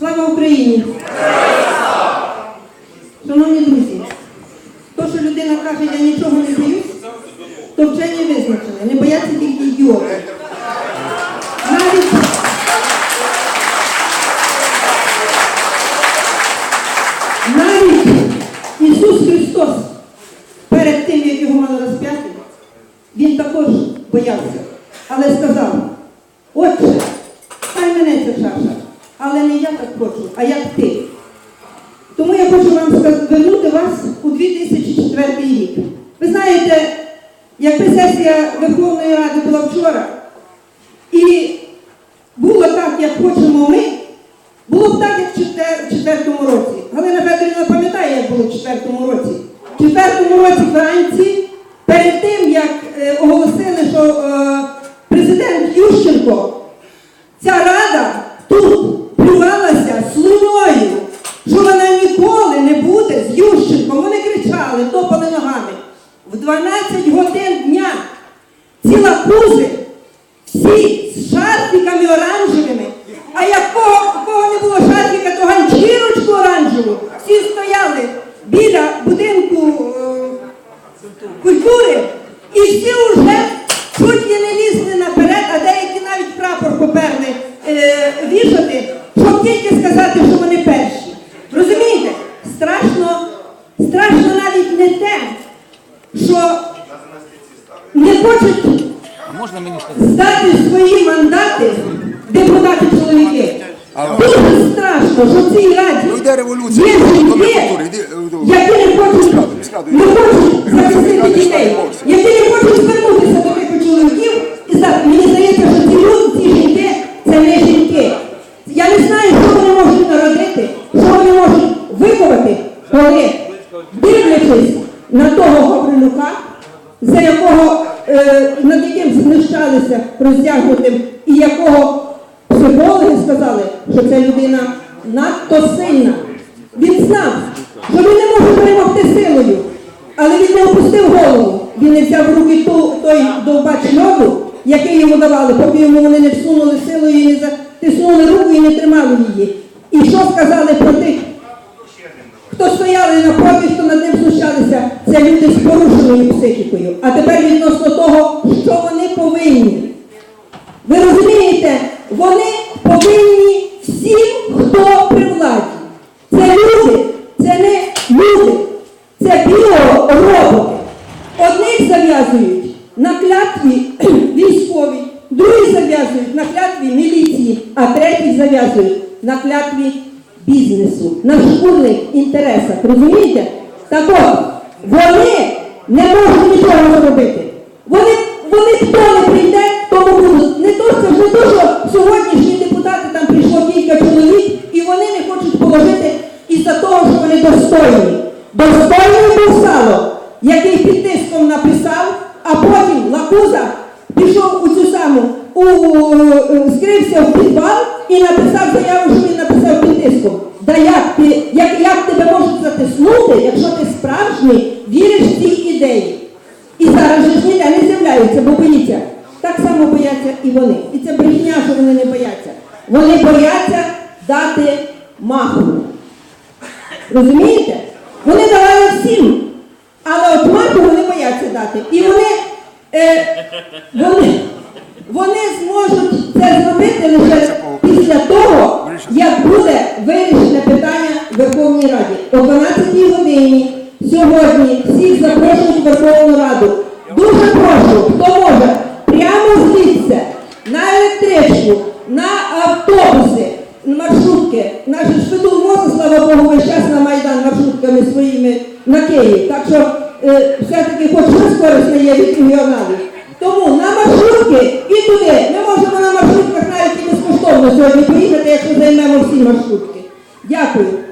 Слава Україні! Шановні друзі, то, що людина каже, я нічого не боюсь, то вчені визначили. Не бояться тільки ідіоти. Навіть Ісус Христос перед тим, як його мали розп'яти, Він також боявся, але сказав, Отче, хай мене ця чаша, але не я так хочу, а як ти. Тому я хочу вам звернути вас у 2004 рік. Ви знаєте, якби сесія Верховної Ради була вчора, і було так, як хочемо ми, було б так, як в четвер- в четвертому році. Галина Федорівна пам'ятає, як було в четвертому році. В четвертому році вранці, перед тим, як е, оголосили, що годин дня ціла кузи, всі з шарфіками оранжевими. А як кого, кого не було шарфіка, то ганчірочку оранжеву. Всі стояли біля будинку е, культури і всі вже чуть ли не лізли наперед, а деякі навіть прапор поперли е, вішати, щоб тільки сказати, що вони перші. Розумієте? Страшно, страшно навіть не те, що хочуть здати свої мандати депутати чоловіки. Дуже страшно, що в цій раді Ну, є жінки, йде, е, які не хочуть, не хочуть захистити дітей, які не хочуть звернутися до тих чоловіків і мені здається, що ці люди, ці жінки, це не жінки. Я не знаю, що вони можуть народити, що вони можуть виховати, коли, дивлячись на того Гаврилюка, за якого, е, над яким знущалися розтягнутим, і якого психологи сказали, що ця людина надто сильна. Він знав, що він не може перемогти силою, але він не опустив голову. Він не взяв в руки ту, той довбач льоду, який йому давали, поки йому вони не всунули силою і не затиснули руку і не тримали її. І що сказали про тих хто стояли на напроти, хто над ним знущалися, це люди з порушеною психікою. А тепер відносно того, що вони повинні. Ви розумієте, вони повинні всім, хто при владі. Це люди, це не люди, це біороботи. Одних зав'язують на клятві військовій, другі зав'язують на клятві міліції, а третіх зав'язують на клятві бізнесу, на шкурних інтересах. Розумієте? Так от, вони не можуть нічого зробити. Вони, вони хто не прийде, тому будуть. Не то, це не то, що сьогоднішні депутати там прийшло кілька чоловік, і вони не хочуть положити із-за того, що вони достойні. Достойний був сало, який під тиском написав, а потім Лакуза пішов у цю саму, у, е, скрився в підвал і написав заяву, що він написав тиском. Да як, ти, як, як тебе можуть затиснути, якщо ти справжній віриш в ці ідеї? І зараз же ж ніде не з'являються, бо боїться. Так само бояться і вони. І це брехня, що вони не бояться. Вони бояться дати маху. Розумієте? Вони давали всім, але от маху вони бояться дати. І вони, е, вони, вони зможуть це зробити лише після того, як вирішене питання в Верховній Раді. О 12 годині сьогодні всіх запрошують в Верховну Раду. Дуже прошу, хто може, прямо звідси, на електричку, на автобуси, маршрутки. Наш Шпитул возить, слава Богу, весь час на Майдан маршрутками своїми на Київ. Так що е, все-таки хоч щось корисне є від регіоналів. Тому на маршрутки і туди. Маршрутки. Дякую.